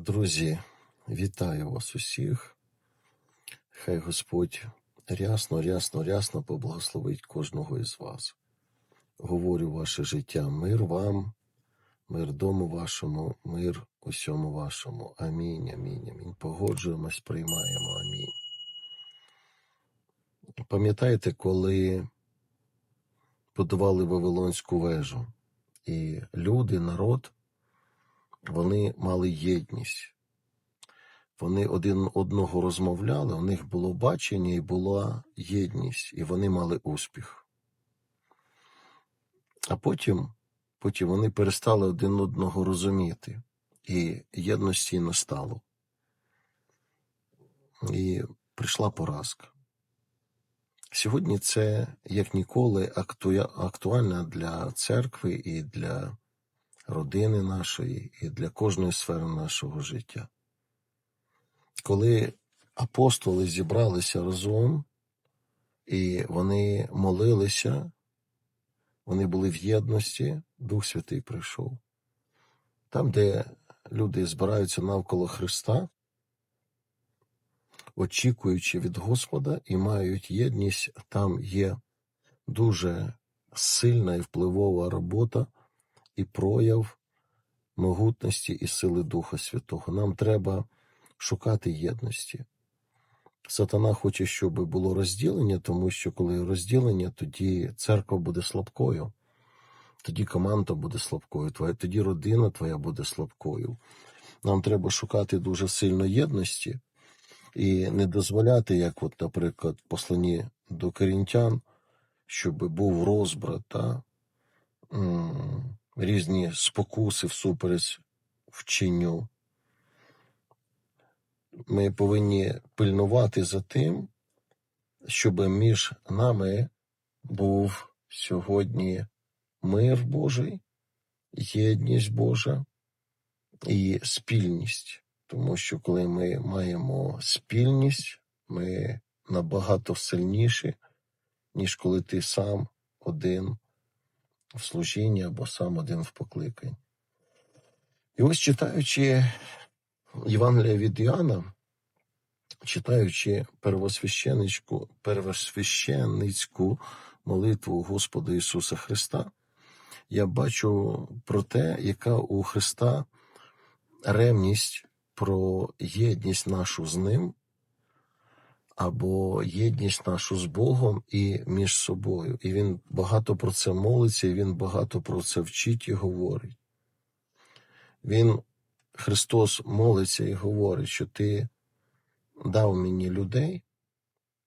Друзі, вітаю вас усіх. Хай Господь рясно, рясно, рясно поблагословить кожного із вас. Говорю ваше життя, мир вам, мир дому вашому, мир усьому вашому. Амінь, амінь, амінь. Погоджуємось, приймаємо. Амінь. Пам'ятаєте, коли будували Вавилонську вежу, і люди, народ, вони мали єдність. Вони один одного розмовляли, у них було бачення і була єдність, і вони мали успіх. А потім, потім вони перестали один одного розуміти, і єдності не стало. І прийшла поразка. Сьогодні це як ніколи актуально для церкви і для родини нашої, і для кожної сфери нашого життя. Коли апостоли зібралися разом, і вони молилися, вони були в єдності, Дух Святий прийшов. Там, де люди збираються навколо Христа, очікуючи від Господа і мають єдність, там є дуже сильна і впливова робота і прояв могутності і сили Духа Святого. Нам треба шукати єдності. Сатана хоче, щоб було розділення, тому що коли розділення, тоді церква буде слабкою, тоді команда буде слабкою, твоя, тоді родина твоя буде слабкою. Нам треба шукати дуже сильно єдності і не дозволяти, як, от, наприклад, в посланні до корінтян, щоб був розбрат та різні спокуси всупереч вченню. Ми повинні пильнувати за тим, щоб між нами був сьогодні мир Божий, єдність Божа і спільність. Тому що коли ми маємо спільність, ми набагато сильніші, ніж коли ти сам один в служінні або сам один в покликанні. І ось читаючи Євангелія від Іоанна, читаючи первосвященницьку, первосвященницьку молитву Господа Ісуса Христа, я бачу про те, яка у Христа ревність про єдність нашу з Ним, або єдність нашу з Богом і між собою. І Він багато про це молиться, і Він багато про це вчить і говорить. Він, Христос, молиться і говорить, що Ти дав мені людей,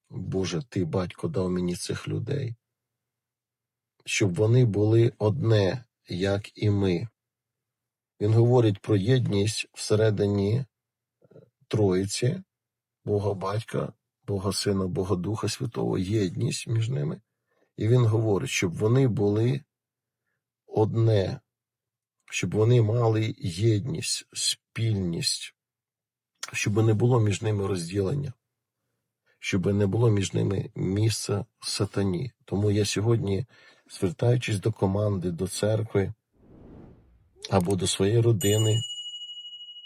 Боже, Ти, батько, дав мені цих людей, щоб вони були одне, як і ми. Він говорить про єдність всередині Троїці, Бога Батька, Бога Сина, Бога Духа Святого, єдність між ними. І він говорить, щоб вони були одне, щоб вони мали єдність, спільність, щоб не було між ними розділення, щоб не було між ними місця сатані. Тому я сьогодні, звертаючись до команди, до церкви або до своєї родини,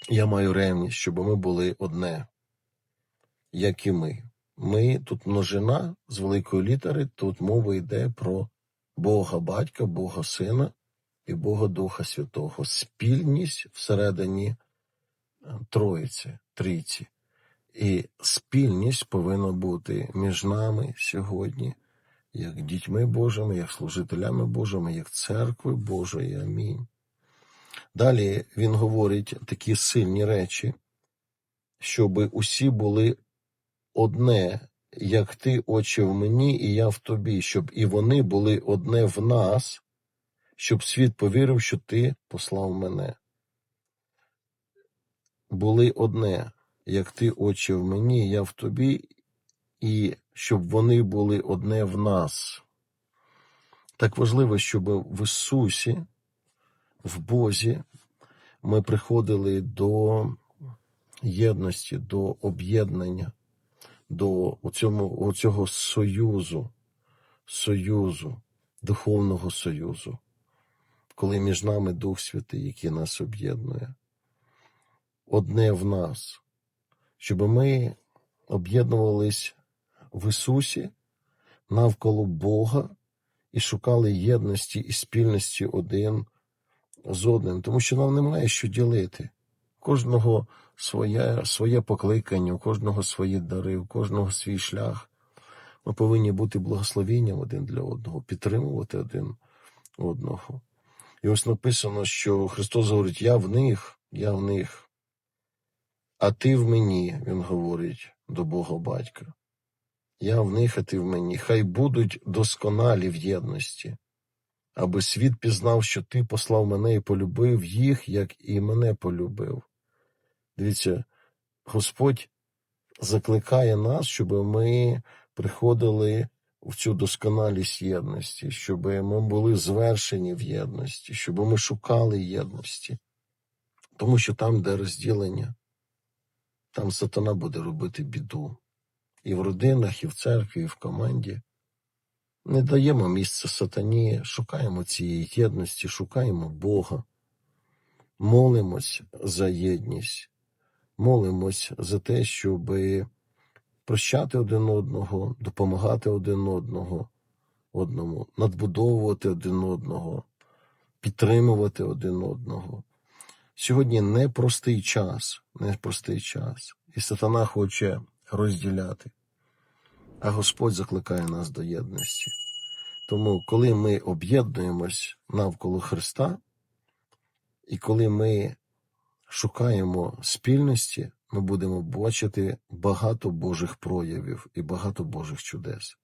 я маю ревність, щоб ми були одне, як і ми. Ми тут множина з великої літери, тут мова йде про Бога Батька, Бога Сина і Бога Духа Святого. Спільність всередині е, Троїці, Трійці. І спільність повинна бути між нами сьогодні, як дітьми Божими, як служителями Божими, як церкви Божої. Амінь. Далі він говорить такі сильні речі, щоб усі були одне, як ти, Отче, в мені, і я в тобі, щоб і вони були одне в нас, щоб світ повірив, що ти послав мене. Були одне, як ти, Отче, в мені, я в тобі, і щоб вони були одне в нас. Так важливо, щоб в Ісусі, в Бозі, ми приходили до єдності, до об'єднання, до оцьому, оцього союзу, союзу, духовного союзу, коли між нами Дух Святий, який нас об'єднує. одне в нас, щоб ми об'єднувались в Ісусі навколо Бога і шукали єдності і спільності один з одним, тому що нам немає що ділити. Кожного своє, своє покликання, у кожного свої дари, у кожного свій шлях. Ми повинні бути благословенням один для одного, підтримувати один одного. І ось написано, що Христос говорить: Я в них, я в них, а ти в мені, Він говорить до Бога Батька. Я в них, а ти в мені. Хай будуть досконалі в єдності, аби світ пізнав, що ти послав мене і полюбив їх, як і мене полюбив. Дивіться, Господь закликає нас, щоб ми приходили в цю досконалість єдності, щоб ми були звершені в єдності, щоб ми шукали єдності. Тому що там, де розділення, там сатана буде робити біду. І в родинах, і в церкві, і в команді. Не даємо місця сатані, шукаємо цієї єдності, шукаємо Бога, молимось за єдність, молимось за те, щоб прощати один одного, допомагати один одного, одному, надбудовувати один одного, підтримувати один одного. Сьогодні непростий час, непростий час, і сатана хоче розділяти, а Господь закликає нас до єдності. Тому, коли ми об'єднуємось навколо Христа, і коли ми шукаємо спільності, ми будемо бачити багато Божих проявів і багато Божих чудес.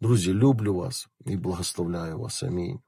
Друзі, люблю вас і благословляю вас. Амінь.